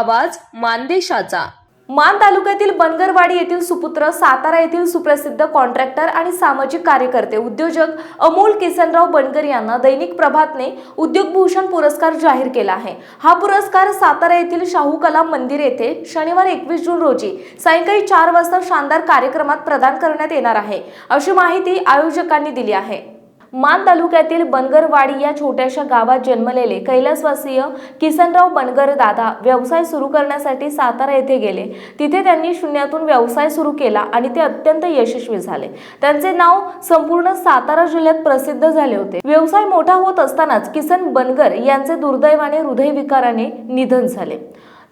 आवाज मानदेशाचा. मान तालुक्यातील बनगरवाडी येथील सुपुत्र सातारा येथील सुप्रसिद्ध कॉन्ट्रॅक्टर आणि सामाजिक कार्यकर्ते उद्योजक अमोल किसनराव बनगर यांना दैनिक प्रभातने उद्योगभूषण पुरस्कार जाहीर केला आहे. हा पुरस्कार सातारा येथील शाहू कला मंदिर येथे शनिवार एकवीस जून रोजी सायंकाळी चार वाजता शानदार कार्यक्रमात प्रदान करण्यात येणार आहे अशी माहिती आयोजकांनी दिली आहे. मान तालुक्यातील बनगरवाडी या छोट्याशा गावात जन्मलेले कैलासवासीय किसनराव बनगर दादा व्यवसाय सुरू करण्यासाठी सातारा येथे गेले. तिथे त्यांनी शून्यातून व्यवसाय सुरू केला आणि ते अत्यंत यशस्वी झाले. त्यांचे नाव संपूर्ण सातारा जिल्ह्यात प्रसिद्ध झाले होते. व्यवसाय मोठा होत असतानाच किसन बनगर यांचे दुर्दैवाने हृदयविकाराने निधन झाले.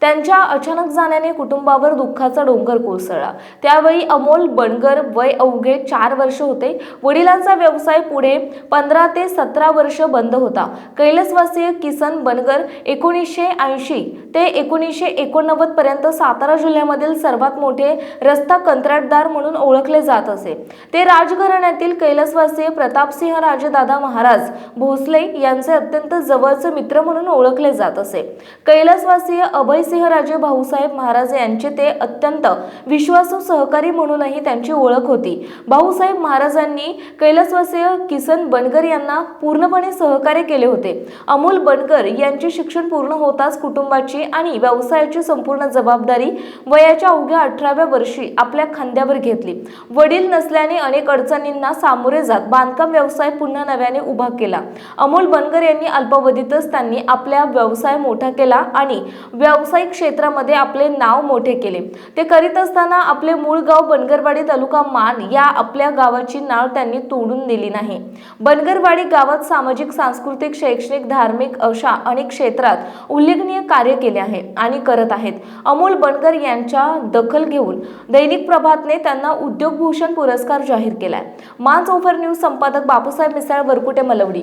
त्यांच्या अचानक जाण्याने कुटुंबावर दुःखाचा डोंगर कोसळला. त्यावेळी अमोल बनगर वय अवघे चार वर्ष होते. वडिलांचा व्यवसाय पुढे पंधरा ते सतरा वर्ष बंद होता. कैलासवासीय किसन बनगर एकोणीसशे ऐंशी ते एकोणीसशे एकोणनव्वद पर्यंत सातारा जिल्ह्यामधील सर्वात मोठे रस्ता कंत्राटदार म्हणून ओळखले जात असे. ते राजघराण्यातील कैलासवासीय प्रतापसिंह राजेदादा महाराज भोसले यांचे अत्यंत जवळचे मित्र म्हणून ओळखले जात असे. कैलासवासीय सिंहराजे भाऊसाहेब महाराज यांचे ते अत्यंत विश्वासू सहकारी म्हणूनही त्यांची ओळख होती. भाऊसाहेब महाराजांनी कैलासवासीय किसन बनकर यांना पूर्णपणे सहकार्य केले होते. अमोल बनकर यांचे शिक्षण पूर्ण होताच कुटुंबाची आणि व्यवसायाची संपूर्ण जबाबदारी वयाच्या अवघ्या अठराव्या वर्षी आपल्या खांद्यावर घेतली. वडील नसल्याने अनेक अडचणींना सामोरे जात बांधकाम व्यवसाय पुन्हा नव्याने उभा केला. अमोल बनकर यांनी अल्पावधीतच त्यांनी आपला व्यवसाय मोठा केला आणि व्यवसाय व्यावसायिक क्षेत्रामध्ये आपले नाव मोठे केले. ते करीत असताना आपले मूळ गाव बनगरवाडी तालुका मान या आपल्या गावाची नाव त्यांनी तोडून दिली नाही. बनगरवाडी गावात सामाजिक सांस्कृतिक शैक्षणिक धार्मिक अशा अनेक क्षेत्रात उल्लेखनीय कार्य केले आहे आणि करत आहेत. अमोल बनगर यांच्या दखल घेऊन दैनिक प्रभातने त्यांना उद्योगभूषण पुरस्कार जाहीर केलाय. मान चौफर न्यूज संपादक बापूसाहेब मिसाळ वरकुटे मलवडी.